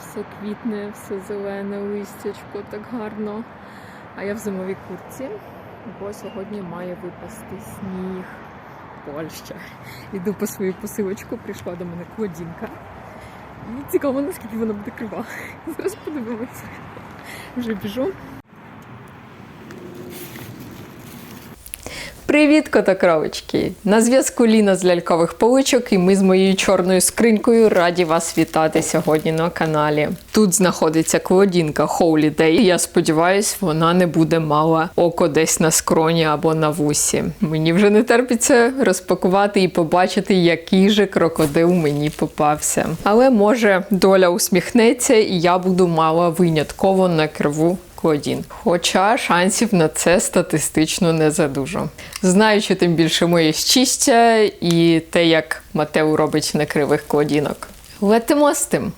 Все квітне, все зелене, листячко, так гарно. А я в зимовій куртці, бо сьогодні має випасти сніг. Польща. Йду по свою посилочку, прийшла до мене кладінка. Цікаво, наскільки вона буде крива. Зараз подивимося. Вже біжу. Привіт, котокровички! На зв'язку Ліна з лялькових поличок, і ми з моєю чорною скринькою раді вас вітати сьогодні на каналі. Тут знаходиться клодінка Holy Day. і Я сподіваюсь, вона не буде мала око десь на скроні або на вусі. Мені вже не терпиться розпакувати і побачити, який же крокодил мені попався. Але може доля усміхнеться, і я буду мала винятково на криву Клодін. Хоча шансів на це статистично не задужу. Знаючи тим більше моє щастя і те, як Матеу робить на кривих клодінок. Летимо з тим.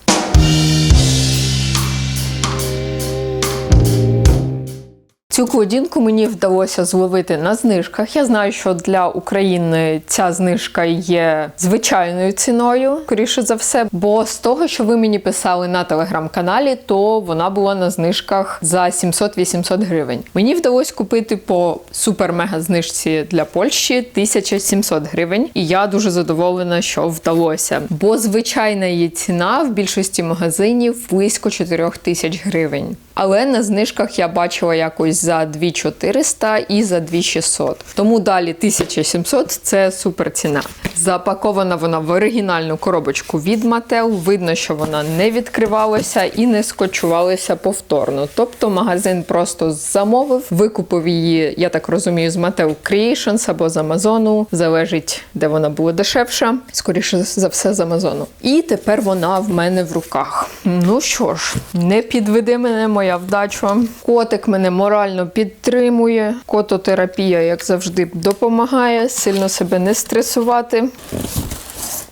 Цю клодінку мені вдалося зловити на знижках. Я знаю, що для України ця знижка є звичайною ціною, скоріше за все. Бо з того, що ви мені писали на телеграм-каналі, то вона була на знижках за 700-800 гривень. Мені вдалося купити по супер-мега знижці для Польщі 1700 гривень, і я дуже задоволена, що вдалося. Бо звичайна її ціна в більшості магазинів близько 4 тисяч гривень. Але на знижках я бачила якось за 2400 і за 2600. Тому далі 1700 це супер ціна. Запакована вона в оригінальну коробочку від Mattel. Видно, що вона не відкривалася і не скочувалася повторно. Тобто магазин просто замовив, викупив її, я так розумію, з Mattel Creations або з Амазону. Залежить, де вона була дешевша. Скоріше за все з Амазону. І тепер вона в мене в руках. Ну що ж, не підведи мене моя вдача. Котик мене морально підтримує. Кототерапія, як завжди, допомагає сильно себе не стресувати.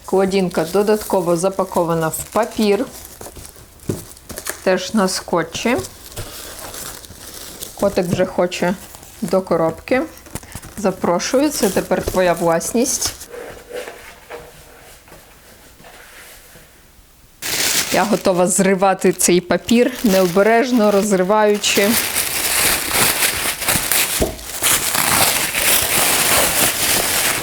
Кладінка додатково запакована в папір. Теж на скотчі. Котик вже хоче до коробки. Запрошую, це тепер твоя власність. Я готова зривати цей папір, необережно розриваючи.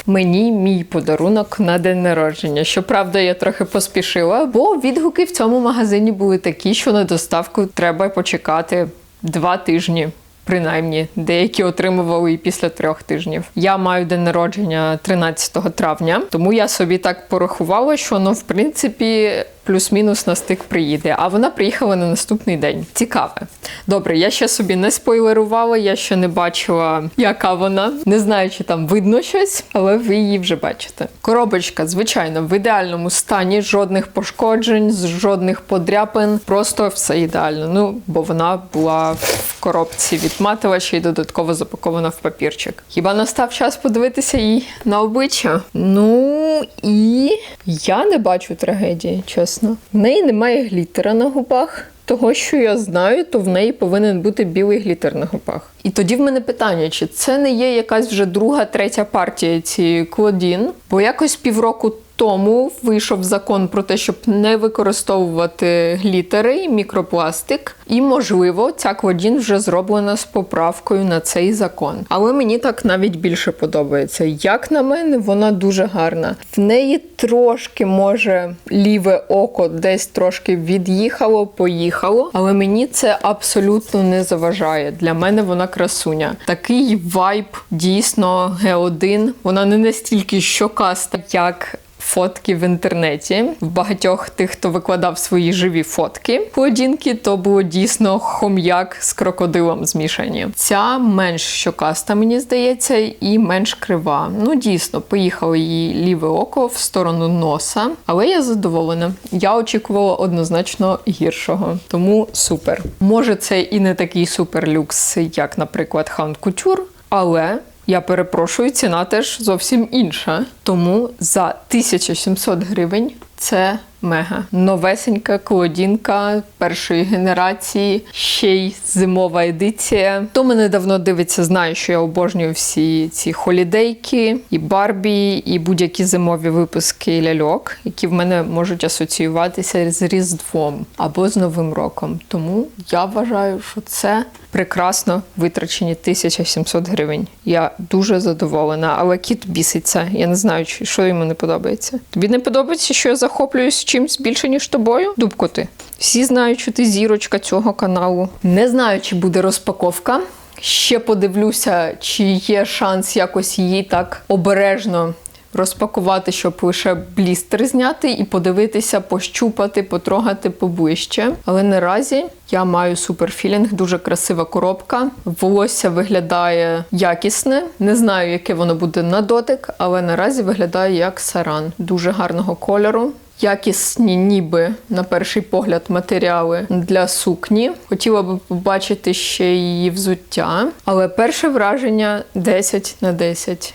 Мені мій подарунок на день народження. Щоправда, я трохи поспішила, бо відгуки в цьому магазині були такі, що на доставку треба почекати два тижні. Принаймні, деякі отримували і після трьох тижнів. Я маю день народження 13 травня, тому я собі так порахувала, що ну, в принципі, плюс-мінус на стик приїде. А вона приїхала на наступний день. Цікаве. Добре, я ще собі не спойлерувала, я ще не бачила, яка вона. Не знаю, чи там видно щось, але ви її вже бачите. Коробочка, звичайно, в ідеальному стані, жодних пошкоджень, жодних подряпин, просто все ідеально. Ну, бо вона була в коробці від Матова, ще й додатково запакована в папірчик. Хіба настав час подивитися їй на обличчя? Ну і я не бачу трагедії, чесно. В неї немає глітера на губах. Того, що я знаю, то в неї повинен бути білий глітер на губах. І тоді в мене питання, чи це не є якась вже друга, третя партія цієї Клодін? Бо якось півроку тому вийшов закон про те, щоб не використовувати глітери і мікропластик. І, можливо, ця Клодін вже зроблена з поправкою на цей закон. Але мені так навіть більше подобається. Як на мене, вона дуже гарна. В неї трошки, може, ліве око десь трошки від'їхало, поїхало, але мені це абсолютно не заважає. Для мене вона красуня. Такий вайб дійсно Г1. Вона не настільки щокаста, як фотки в інтернеті. В багатьох тих, хто викладав свої живі фотки плодінки, то було дійсно хом'як з крокодилом змішані. Ця менш щокаста, мені здається, і менш крива. Ну, дійсно, поїхало її ліве око в сторону носа, але я задоволена. Я очікувала однозначно гіршого, тому супер. Може, це і не такий супер люкс, як, наприклад, Hound Couture, але я перепрошую, ціна теж зовсім інша. Тому за 1700 гривень це Мега. Новесенька клодінка першої генерації, ще й зимова едиція. Хто мене давно дивиться, знає, що я обожнюю всі ці холідейки, і Барбі, і будь-які зимові випуски ляльок, які в мене можуть асоціюватися з Різдвом або з Новим роком. Тому я вважаю, що це прекрасно витрачені 1700 гривень. Я дуже задоволена, але кіт біситься. Я не знаю, що йому не подобається. Тобі не подобається, що я захоплююсь чимсь більше, ніж тобою? Дубко ти. Всі знають, що ти зірочка цього каналу. Не знаю, чи буде розпаковка. Ще подивлюся, чи є шанс якось її так обережно розпакувати, щоб лише блістер зняти і подивитися, пощупати, потрогати поближче. Але наразі я маю суперфілінг, дуже красива коробка. Волосся виглядає якісне. Не знаю, яке воно буде на дотик, але наразі виглядає як саран. Дуже гарного кольору. Якісні, ніби на перший погляд, матеріали для сукні. Хотіла би побачити ще її взуття, але перше враження 10 на 10.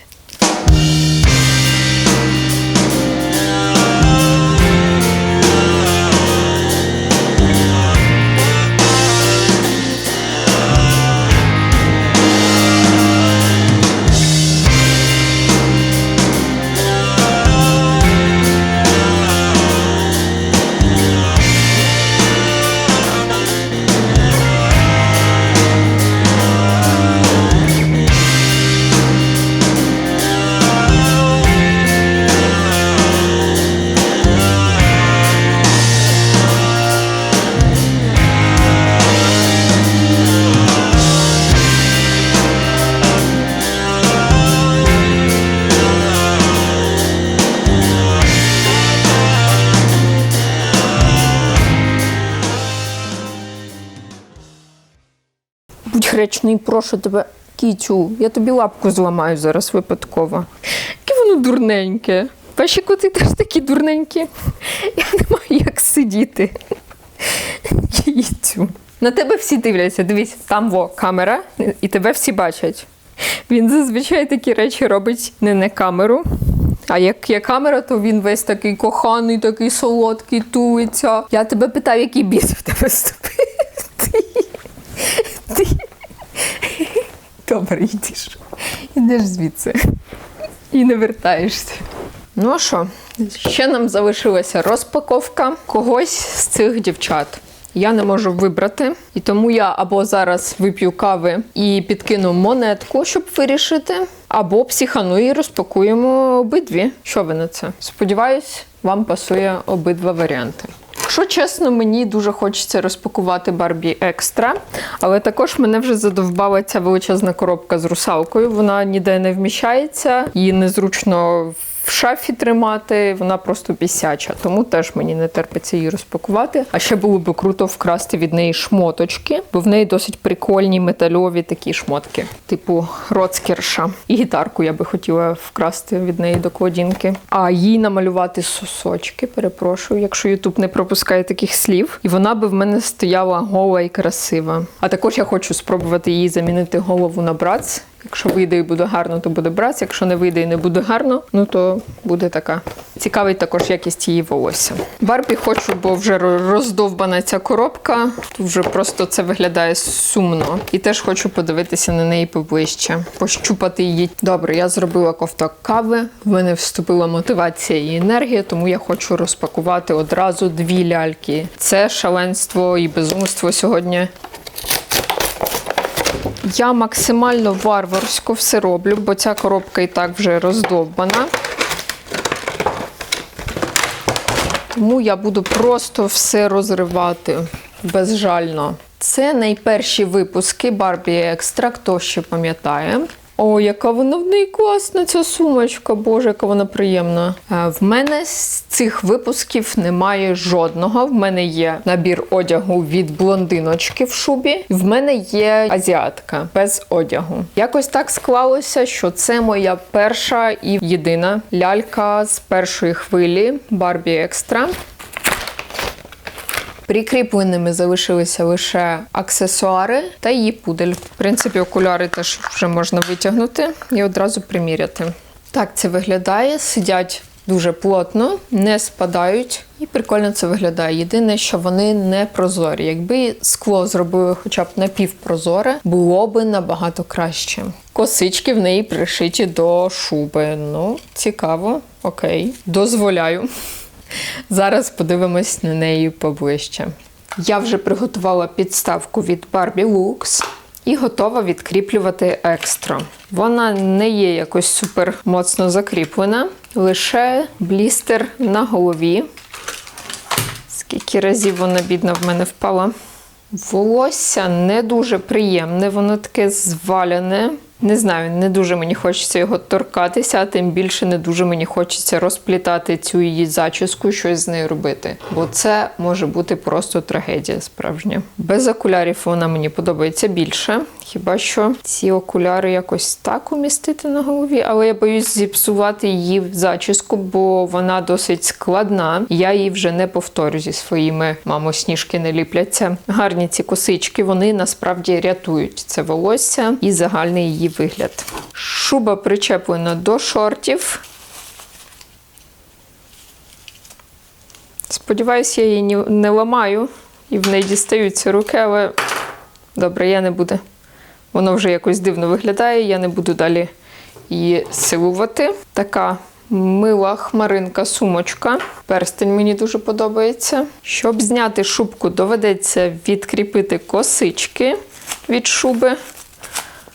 Будь прошу тебе, кітю, я тобі лапку зламаю зараз випадково. Яке воно дурненьке. Ваші коти теж такі дурненькі. Я не маю як сидіти. Кітю. На тебе всі дивляться. Дивись, там во камера, і тебе всі бачать. Він зазвичай такі речі робить не на камеру. А як є камера, то він весь такий коханий, такий солодкий, тується. Я тебе питаю, який біс в тебе ступив. Ти. Ти. Добре, йдеш. Ідеш звідси. І не вертаєшся. Ну що? Ще нам залишилася розпаковка когось з цих дівчат. Я не можу вибрати, і тому я або зараз вип'ю кави і підкину монетку, щоб вирішити, або психану і розпакуємо обидві. Що ви на це? Сподіваюсь, вам пасує обидва варіанти. Якщо чесно, мені дуже хочеться розпакувати Барбі Екстра, але також мене вже задовбала ця величезна коробка з русалкою. Вона ніде не вміщається, її незручно в шафі тримати, вона просто бісяча, тому теж мені не терпиться її розпакувати. А ще було би круто вкрасти від неї шмоточки, бо в неї досить прикольні метальові такі шмотки, типу роцкерша. І гітарку я би хотіла вкрасти від неї до кладінки. А їй намалювати сосочки, перепрошую, якщо Ютуб не пропускає таких слів. І вона би в мене стояла гола і красива. А також я хочу спробувати їй замінити голову на брац. Якщо вийде і буде гарно, то буде брац. Якщо не вийде і не буде гарно, ну то буде така. Цікавить також якість її волосся. Барбі хочу, бо вже роздовбана ця коробка. Тут вже просто це виглядає сумно. І теж хочу подивитися на неї поближче, пощупати її. Добре, я зробила ковток кави. В мене вступила мотивація і енергія, тому я хочу розпакувати одразу дві ляльки. Це шаленство і безумство сьогодні. Я максимально варварсько все роблю, бо ця коробка і так вже роздовбана. Тому я буду просто все розривати безжально. Це найперші випуски Барбі Екстра, хто ще пам'ятає. О, яка вона в неї класна, ця сумочка, боже, яка вона приємна. Е, В мене з цих випусків немає жодного. В мене є набір одягу від блондиночки в шубі. В мене є азіатка без одягу. Якось так склалося, що це моя перша і єдина лялька з першої хвилі Barbie Extra. Прикріпленими залишилися лише аксесуари та її пудель. В принципі, окуляри теж вже можна витягнути і одразу приміряти. Так це виглядає. Сидять дуже плотно, не спадають і прикольно це виглядає. Єдине, що вони не прозорі. Якби скло зробили хоча б напівпрозоре, було би набагато краще. Косички в неї пришиті до шуби. Ну, цікаво, окей, дозволяю. Зараз подивимось на неї поближче. Я вже приготувала підставку від Barbie Lux і готова відкріплювати екстра. Вона не є якось супер моцно закріплена, лише блістер на голові. Скільки разів вона бідна в мене впала. Волосся не дуже приємне, воно таке зваляне. Не знаю, не дуже мені хочеться його торкатися, а тим більше не дуже мені хочеться розплітати цю її зачіску, щось з нею робити. Бо це може бути просто трагедія справжня. Без окулярів вона мені подобається більше. Хіба що ці окуляри якось так умістити на голові, але я боюсь зіпсувати її в зачіску, бо вона досить складна. Я її вже не повторю зі своїми мамо, сніжки не ліпляться. Гарні ці косички, вони насправді рятують це волосся і загальний її вигляд. Шуба причеплена до шортів. Сподіваюсь, я її не ламаю і в неї дістаються руки, але добре, я не буду. Воно вже якось дивно виглядає, я не буду далі її силувати. Така мила хмаринка сумочка. Перстень мені дуже подобається. Щоб зняти шубку, доведеться відкріпити косички від шуби,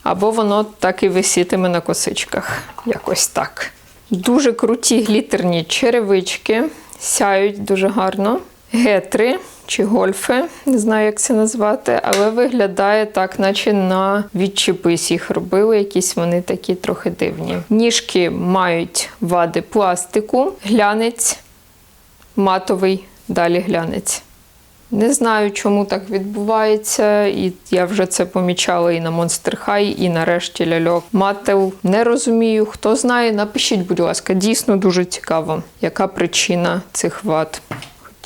або воно так і висітиме на косичках. Якось так. Дуже круті глітерні черевички, сяють дуже гарно. Гетри чи гольфи, не знаю, як це назвати, але виглядає так, наче на відчепись їх робили. Якісь вони такі трохи дивні. Ніжки мають вади пластику, глянець, матовий, далі глянець. Не знаю, чому так відбувається, і я вже це помічала і на Monster High, і нарешті ляльок Мател. Не розумію, хто знає, напишіть, будь ласка, дійсно дуже цікаво, яка причина цих вад.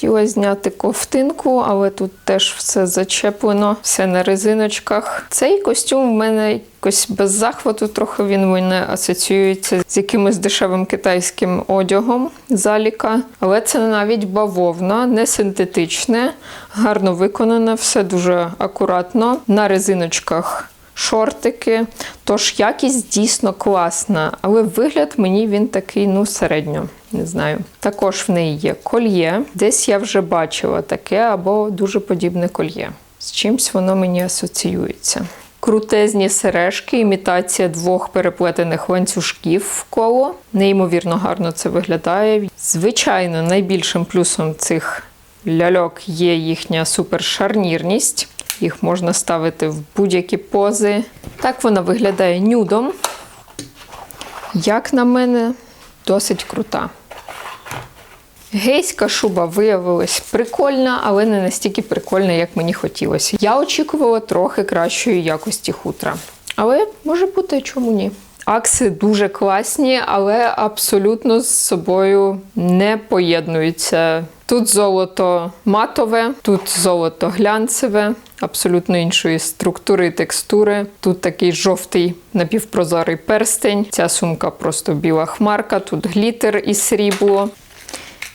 Хотіла зняти ковтинку, але тут теж все зачеплено, все на резиночках. Цей костюм в мене якось без захвату, трохи він мене асоціюється з якимось дешевим китайським одягом заліка. Але це навіть бавовна, не синтетичне, гарно виконане, все дуже акуратно. На резиночках шортики. Тож якість дійсно класна, але вигляд мені він такий, ну, середньо. Не знаю. Також в неї є кольє. Десь я вже бачила таке або дуже подібне кольє. З чимсь воно мені асоціюється. Крутезні сережки, імітація двох переплетених ланцюжків в коло. Неймовірно гарно це виглядає. Звичайно, найбільшим плюсом цих ляльок є їхня супершарнірність. Їх можна ставити в будь-які пози. Так вона виглядає нюдом. Як на мене, досить крута. Гейська шуба виявилась прикольна, але не настільки прикольна, як мені хотілося. Я очікувала трохи кращої якості хутра. Але може бути, чому ні. Акси дуже класні, але абсолютно з собою не поєднуються. Тут золото матове, тут золото глянцеве, абсолютно іншої структури і текстури. Тут такий жовтий напівпрозорий перстень. Ця сумка просто біла хмарка, тут глітер і срібло.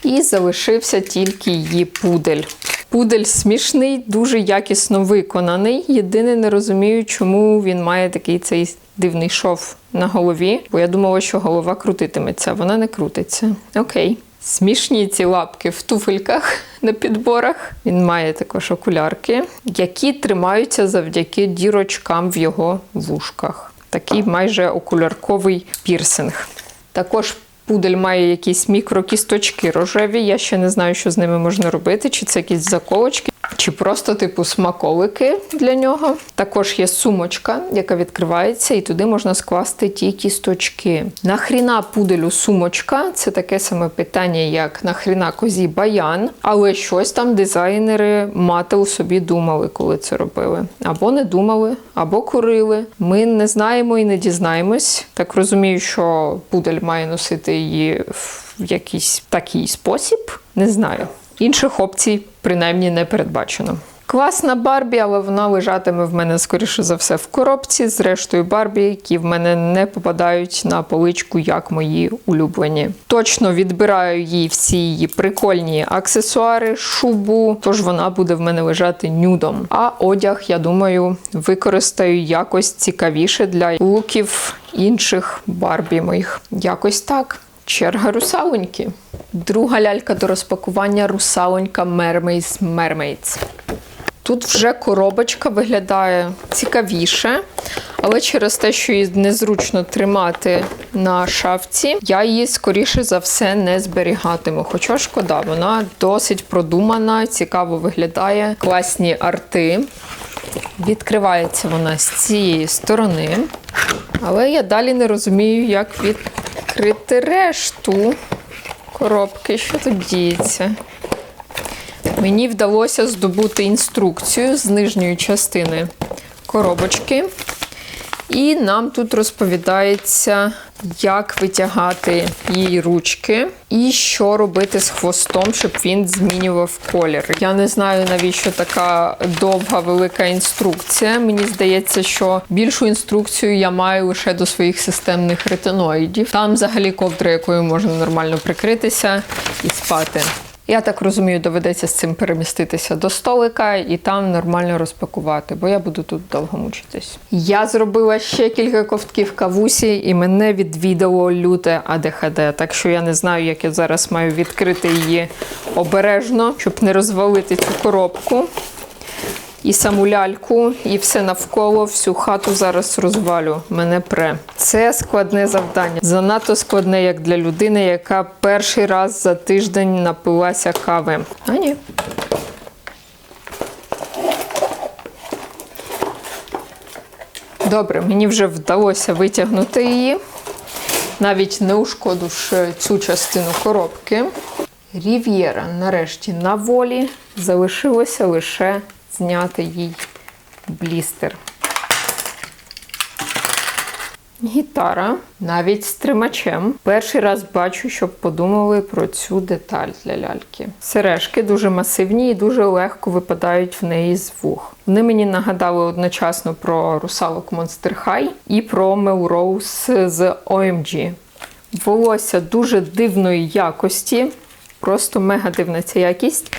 І залишився тільки її пудель. Пудель смішний, дуже якісно виконаний. Єдине не розумію, чому він має такий цей дивний шов на голові, бо я думала, що голова крутитиметься, вона не крутиться. Окей. Смішні ці лапки в туфельках на підборах. Він має також окулярки, які тримаються завдяки дірочкам в його вушках. Такий майже окулярковий пірсинг. Також Пудель має якісь мікрокісточки рожеві. Я ще не знаю, що з ними можна робити, чи це якісь заколочки, чи просто типу смаколики для нього. Також є сумочка, яка відкривається, і туди можна скласти ті кісточки. Нахріна пуделю сумочка це таке саме питання, як нахріна козі баян, але щось там дизайнери мател собі думали, коли це робили. Або не думали, або курили. Ми не знаємо і не дізнаємось. Так розумію, що пудель має носити її в якийсь такий спосіб. Не знаю. Інших опцій принаймні не передбачено. Класна Барбі, але вона лежатиме в мене, скоріше за все, в коробці з рештою Барбі, які в мене не попадають на поличку, як мої улюблені. Точно відбираю їй всі її прикольні аксесуари, шубу, тож вона буде в мене лежати нюдом. А одяг, я думаю, використаю якось цікавіше для луків інших Барбі моїх. Якось так. Черга русалоньки. Друга лялька до розпакування русалонька Mermaids Mermaids. Тут вже коробочка виглядає цікавіше, але через те, що її незручно тримати на шафці, я її, скоріше за все, не зберігатиму. Хоча шкода, вона досить продумана, цікаво виглядає, класні арти. Відкривається вона з цієї сторони. Але я далі не розумію, як відкрити решту коробки. Що тут діється? Мені вдалося здобути інструкцію з нижньої частини коробочки. І нам тут розповідається, як витягати її ручки і що робити з хвостом, щоб він змінював колір. Я не знаю, навіщо така довга велика інструкція. Мені здається, що більшу інструкцію я маю лише до своїх системних ретиноїдів. Там взагалі ковдра, якою можна нормально прикритися і спати. Я так розумію, доведеться з цим переміститися до столика і там нормально розпакувати, бо я буду тут довго мучитись. Я зробила ще кілька ковтків кавусі, і мене відвідало люте АДХД. Так що я не знаю, як я зараз маю відкрити її обережно, щоб не розвалити цю коробку. І саму ляльку, і все навколо, всю хату зараз розвалю. Мене пре. Це складне завдання. Занадто складне, як для людини, яка перший раз за тиждень напилася кави. А ні. Добре, мені вже вдалося витягнути її, навіть не ушкодивши цю частину коробки. Рів'єра нарешті на волі. Залишилося лише зняти їй блістер. Гітара навіть з тримачем. Перший раз бачу, щоб подумали про цю деталь для ляльки. Сережки дуже масивні і дуже легко випадають в неї з вух. Вони мені нагадали одночасно про русалок Monster High і про Melrose з OMG. Волосся дуже дивної якості, просто мега дивна ця якість.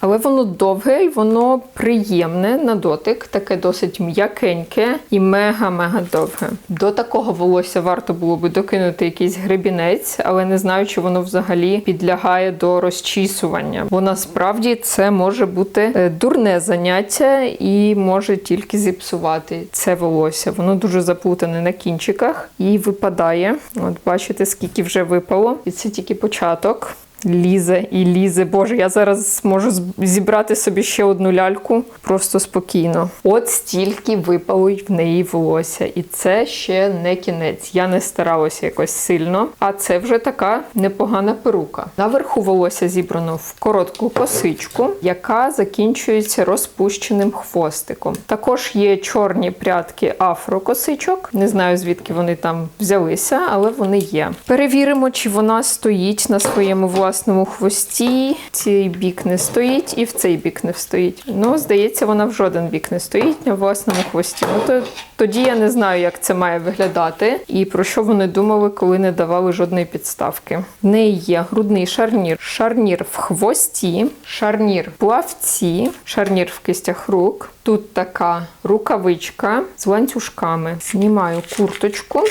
Але воно довге і воно приємне на дотик, таке досить м'якеньке і мега-мега довге. До такого волосся варто було би докинути якийсь гребінець, але не знаю, чи воно взагалі підлягає до розчісування. Бо насправді це може бути е, дурне заняття і може тільки зіпсувати це волосся. Воно дуже заплутане на кінчиках і випадає. От бачите, скільки вже випало, і це тільки початок. Лізе і лізе. Боже, я зараз можу зібрати собі ще одну ляльку просто спокійно. От стільки випало в неї волосся. І це ще не кінець. Я не старалася якось сильно. А це вже така непогана перука. Наверху волосся зібрано в коротку косичку, яка закінчується розпущеним хвостиком. Також є чорні прядки афрокосичок. Не знаю, звідки вони там взялися, але вони є. Перевіримо, чи вона стоїть на своєму власному власному хвості. Цей бік не стоїть і в цей бік не стоїть. Ну, здається, вона в жоден бік не стоїть на власному хвості. Ну то тоді я не знаю, як це має виглядати і про що вони думали, коли не давали жодної підставки. В неї є грудний шарнір, шарнір в хвості, шарнір в плавці, шарнір в кистях рук. Тут така рукавичка з ланцюжками. Знімаю курточку.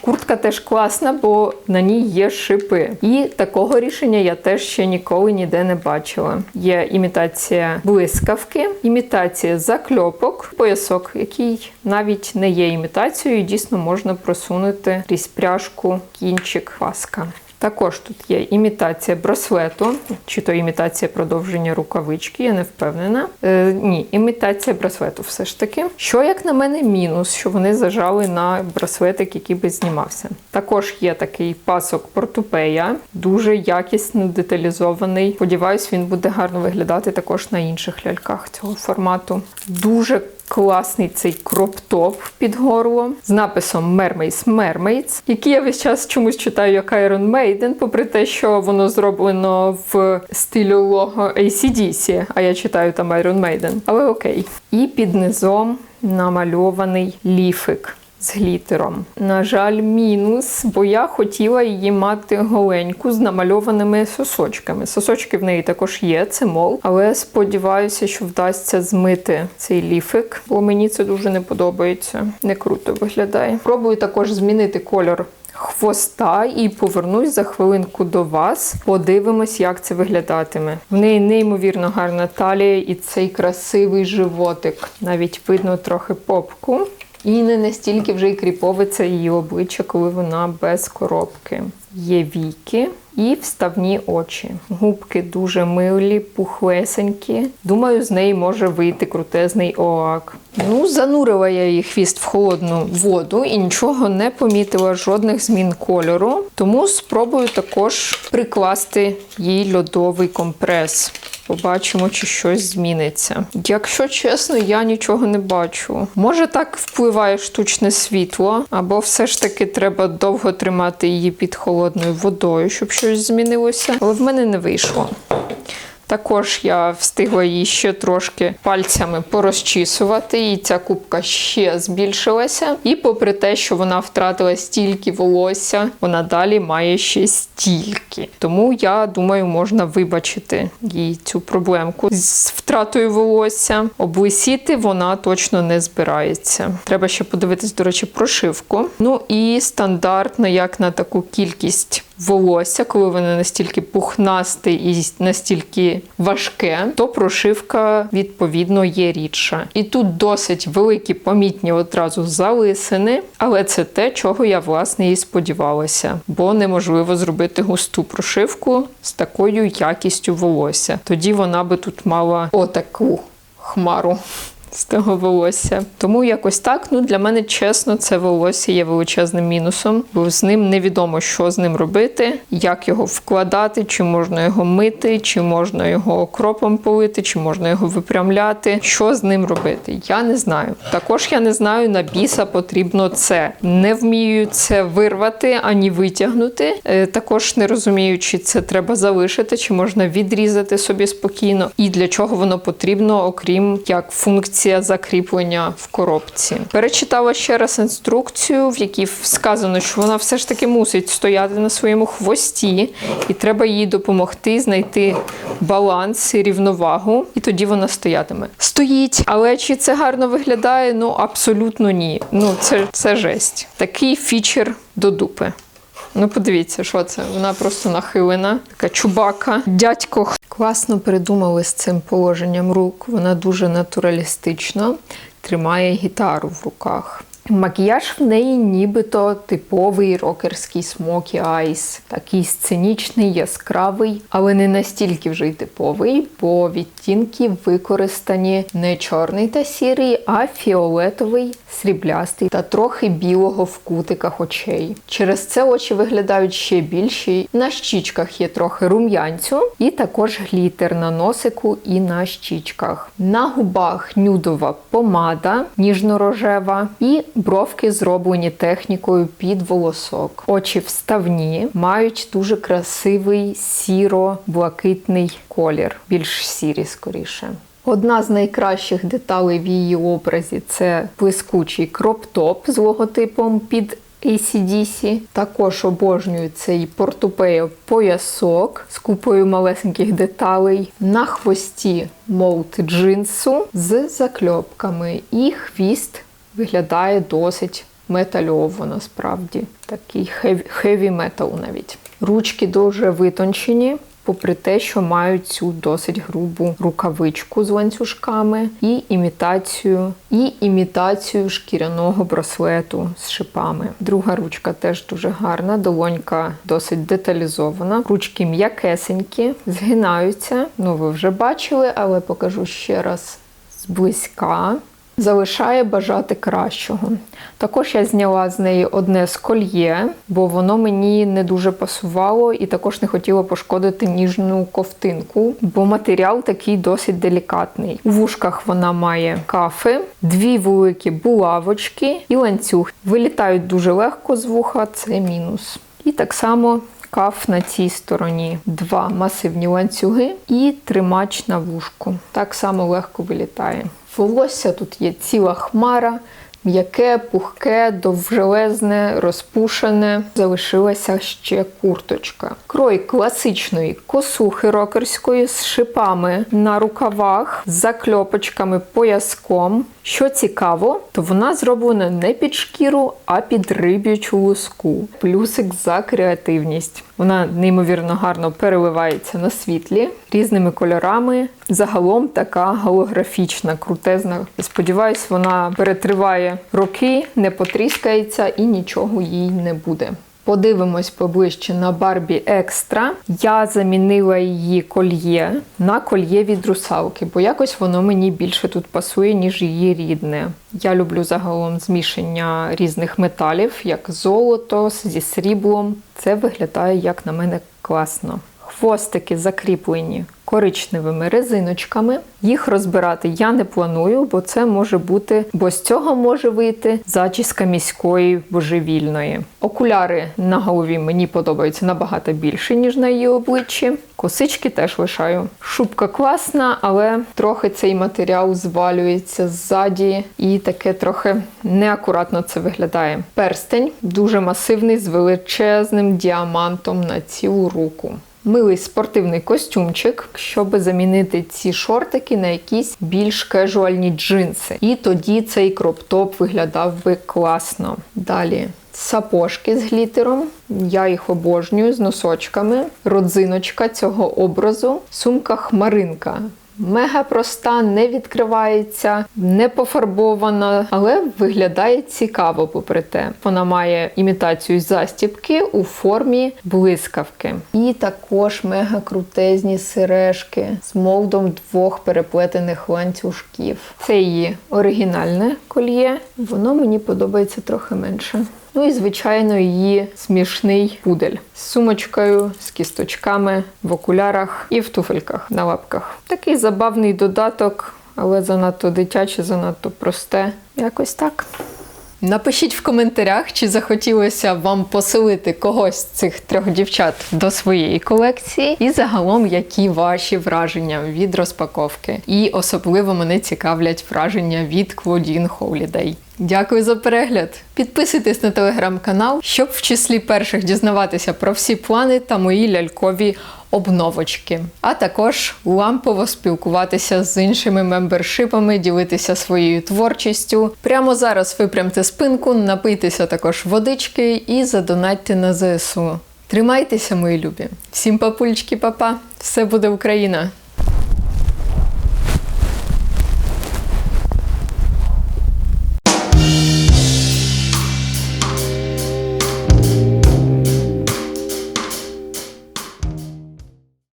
Куртка теж класна, бо на ній є шипи. І такого рішення я теж ще ніколи ніде не бачила. Є імітація блискавки, імітація закльопок, поясок, який навіть не є імітацією, дійсно можна просунути крізь пряжку кінчик паска. Також тут є імітація браслету, чи то імітація продовження рукавички, я не впевнена. Е, Ні, імітація браслету все ж таки. Що, як на мене, мінус, що вони зажали на браслетик, який би знімався. Також є такий пасок портупея, дуже якісно деталізований. Сподіваюсь, він буде гарно виглядати також на інших ляльках цього формату. Дуже класний цей кроп-топ під горлом з написом Mermaids Mermaids, який я весь час чомусь читаю як Iron Maiden, попри те, що воно зроблено в стилі лого ACDC, а я читаю там Iron Maiden. Але окей. І під низом намальований ліфик. З глітером. На жаль, мінус, бо я хотіла її мати голеньку з намальованими сосочками. Сосочки в неї також є, це мол, але сподіваюся, що вдасться змити цей ліфик, бо мені це дуже не подобається. Не круто виглядає. Пробую також змінити кольор. Хвоста і повернусь за хвилинку до вас. Подивимось, як це виглядатиме. В неї неймовірно гарна талія і цей красивий животик. Навіть видно трохи попку. І не настільки вже й кріпове це її обличчя, коли вона без коробки. Є віки і вставні очі. Губки дуже милі, пухлесенькі. Думаю, з неї може вийти крутезний оак. Ну, занурила я її хвіст в холодну воду і нічого не помітила, жодних змін кольору. Тому спробую також прикласти їй льодовий компрес. Побачимо, чи щось зміниться. Якщо чесно, я нічого не бачу. Може так впливає штучне світло, або все ж таки треба довго тримати її під холодною водою, щоб щось змінилося. Але в мене не вийшло. Також я встигла її ще трошки пальцями порозчісувати, і ця кубка ще збільшилася. І попри те, що вона втратила стільки волосся, вона далі має ще стільки. Тому я думаю, можна вибачити їй цю проблемку з втратою волосся. Облисіти вона точно не збирається. Треба ще подивитись, до речі, прошивку. Ну і стандартно, як на таку кількість волосся, коли воно настільки пухнасте і настільки важке, то прошивка відповідно є рідша. І тут досить великі помітні одразу залисини, але це те, чого я власне і сподівалася, бо неможливо зробити густу прошивку з такою якістю волосся. Тоді вона би тут мала отаку хмару з того волосся. Тому якось так. Ну для мене чесно, це волосся є величезним мінусом, бо з ним невідомо, що з ним робити, як його вкладати, чи можна його мити, чи можна його окропом полити, чи можна його випрямляти. Що з ним робити? Я не знаю. Також я не знаю, на біса потрібно це. Не вмію це вирвати ані витягнути. Е, Також не розумію, чи це треба залишити, чи можна відрізати собі спокійно, і для чого воно потрібно, окрім як функція закріплення в коробці. Перечитала ще раз інструкцію, в якій сказано, що вона все ж таки мусить стояти на своєму хвості, і треба їй допомогти знайти баланс і рівновагу, і тоді вона стоятиме. Стоїть, але чи це гарно виглядає? Ну абсолютно ні. Ну це, це жесть. Такий фічер до дупи. Ну, подивіться, що це. Вона просто нахилена, така чубака. Дядько класно придумали з цим положенням рук. Вона дуже натуралістична, тримає гітару в руках. Макіяж в неї нібито типовий рокерський смокі айс, такий сценічний, яскравий, але не настільки вже й типовий, бо відтінки використані не чорний та сірий, а фіолетовий, сріблястий та трохи білого в кутиках очей. Через це очі виглядають ще більші. На щічках є трохи рум'янцю, і також глітер на носику і на щічках. На губах нюдова помада, ніжно-рожева і бровки зроблені технікою під волосок. Очі вставні, мають дуже красивий сіро-блакитний колір, більш сірі скоріше. Одна з найкращих деталей в її образі це блискучий кроп-топ з логотипом під ACDC. Також обожнюю цей портупео поясок з купою малесеньких деталей. На хвості молт джинсу з закльопками. І хвіст виглядає досить метальово насправді. Такий хеві метал навіть. Ручки дуже витончені. Попри те, що мають цю досить грубу рукавичку з ланцюжками, і імітацію, і імітацію шкіряного браслету з шипами. Друга ручка теж дуже гарна, долонька досить деталізована. Ручки м'якесенькі, згинаються. Ну, ви вже бачили, але покажу ще раз зблизька. Залишає бажати кращого. Також я зняла з неї одне з кольє, бо воно мені не дуже пасувало, і також не хотіла пошкодити ніжну ковтинку, бо матеріал такий досить делікатний. У вушках вона має кафи, дві великі булавочки і ланцюг. Вилітають дуже легко з вуха, це мінус. І так само каф на цій стороні. Два масивні ланцюги і тримач на вушку. Так само легко вилітає. Волосся тут є ціла хмара. М'яке, пухке, довжелезне, розпушене. Залишилася ще курточка. Крой класичної косухи рокерської з шипами на рукавах, закльопочками пояском. Що цікаво, то вона зроблена не під шкіру, а під риб'ячу луску. Плюсик за креативність. Вона неймовірно гарно переливається на світлі різними кольорами. Загалом така голографічна, крутезна. Сподіваюсь, вона перетриває роки, не потріскається і нічого їй не буде. Подивимось поближче на Барбі Екстра. Я замінила її кольє на кольє від русалки, бо якось воно мені більше тут пасує, ніж її рідне. Я люблю загалом змішання різних металів, як золото зі сріблом. Це виглядає, як на мене, класно. Хвостики закріплені коричневими резиночками. Їх розбирати я не планую, бо це може бути, бо з цього може вийти зачіска міської божевільної. Окуляри на голові мені подобаються набагато більше, ніж на її обличчі. Косички теж лишаю. Шубка класна, але трохи цей матеріал звалюється ззаді, і таке трохи неакуратно це виглядає. Перстень дуже масивний з величезним діамантом на цілу руку. Милий спортивний костюмчик, щоб замінити ці шортики на якісь більш кежуальні джинси. І тоді цей кроп-топ виглядав би класно. Далі сапожки з глітером. Я їх обожнюю з носочками. Родзиночка цього образу. Сумка хмаринка. Мега проста, не відкривається, не пофарбована, але виглядає цікаво, попри те. Вона має імітацію застібки у формі блискавки. І також мега крутезні сережки з молдом двох переплетених ланцюжків. Це її оригінальне кольє, воно мені подобається трохи менше. Ну і, звичайно, її смішний пудель з сумочкою, з кісточками, в окулярах і в туфельках на лапках. Такий забавний додаток, але занадто дитяче, занадто просте. Якось так. Напишіть в коментарях, чи захотілося вам поселити когось з цих трьох дівчат до своєї колекції, і загалом, які ваші враження від розпаковки. І особливо мене цікавлять враження від Клодін Holiday. Дякую за перегляд! Підписуйтесь на телеграм-канал, щоб в числі перших дізнаватися про всі плани та мої лялькові обновочки. А також лампово спілкуватися з іншими мембершипами, ділитися своєю творчістю. Прямо зараз випрямте спинку, напийтеся також водички і задонатьте на ЗСУ. Тримайтеся, мої любі! Всім папульчики, папа! Все буде Україна!